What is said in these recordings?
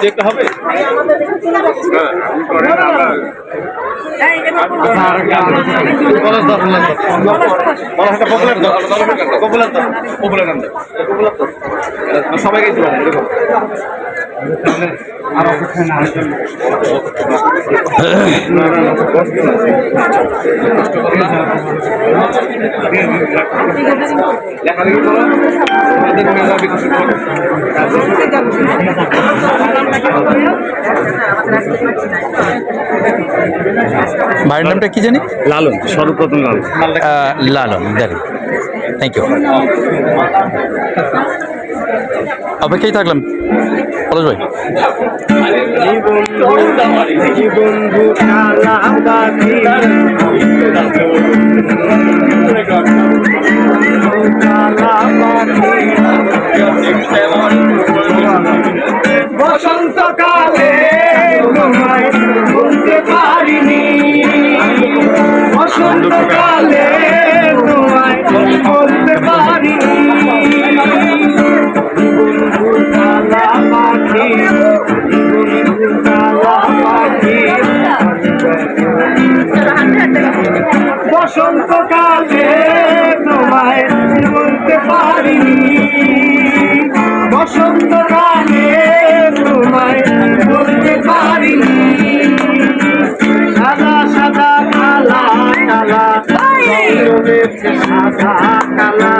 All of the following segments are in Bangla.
যে একটা হবে সবাইকে দিলাম দেখো ভাইয়ের নামটা কি জানি? লালন সর্বপ্রথম লালন। লালন দেখেন থ্যাংক ইউ অপেক্ষায় থাকলাম পলাশ ভাই। বন্ধু বসন্তকালে তোমায় বলতে পারিনি। বসন্তকালে তোমায় বলতে পারিনি। সাদা সাদা কালা কালা সাদা কালা।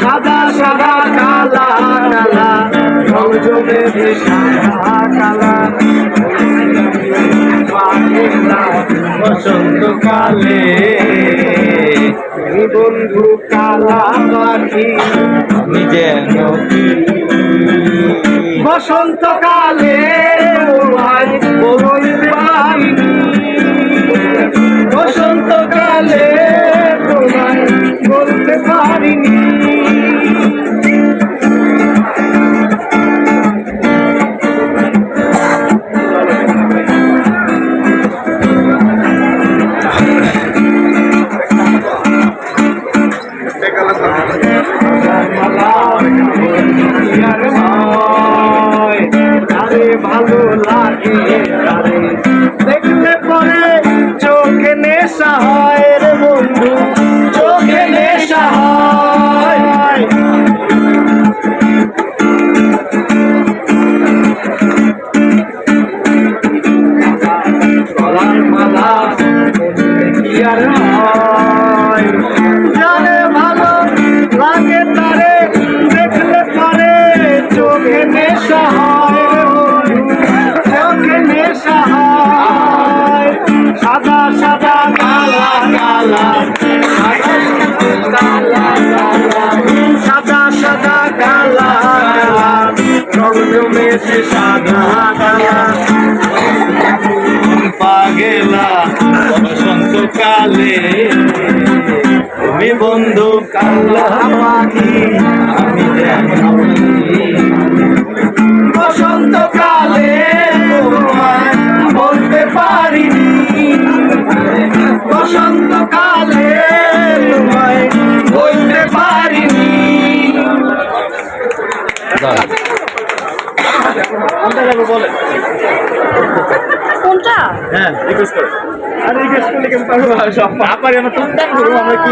সাদা সাদা কালা কালা জমের সাদা বসন্তকালে বন্ধু কালা পাখি আমি যেন বসন্তকালে বসন্তকালে তোমায় বলতে পারিনি। মালা কি আর জানে ভালো লাগে তারে দেখলে পরে চোখে নেশা হয় চোখে নেশা হয় সাদা সাদা কালা কালা সাদা সাদা কালা রং জমেছে সাদা কালা বসন্তকালে তুমি বন্ধু কালা পাখি আমি বসন্তকালে তোমায় বলতে পারিনি বসন্তকালে তোমায় বলতে পারিনি বলে কোনটা হ্যাঁ রিকোয়েস্ট করো। আর রিকোয়েস্ট করলে কেমন পারব? সব পাপারে আমরা কি রুম আমরা কি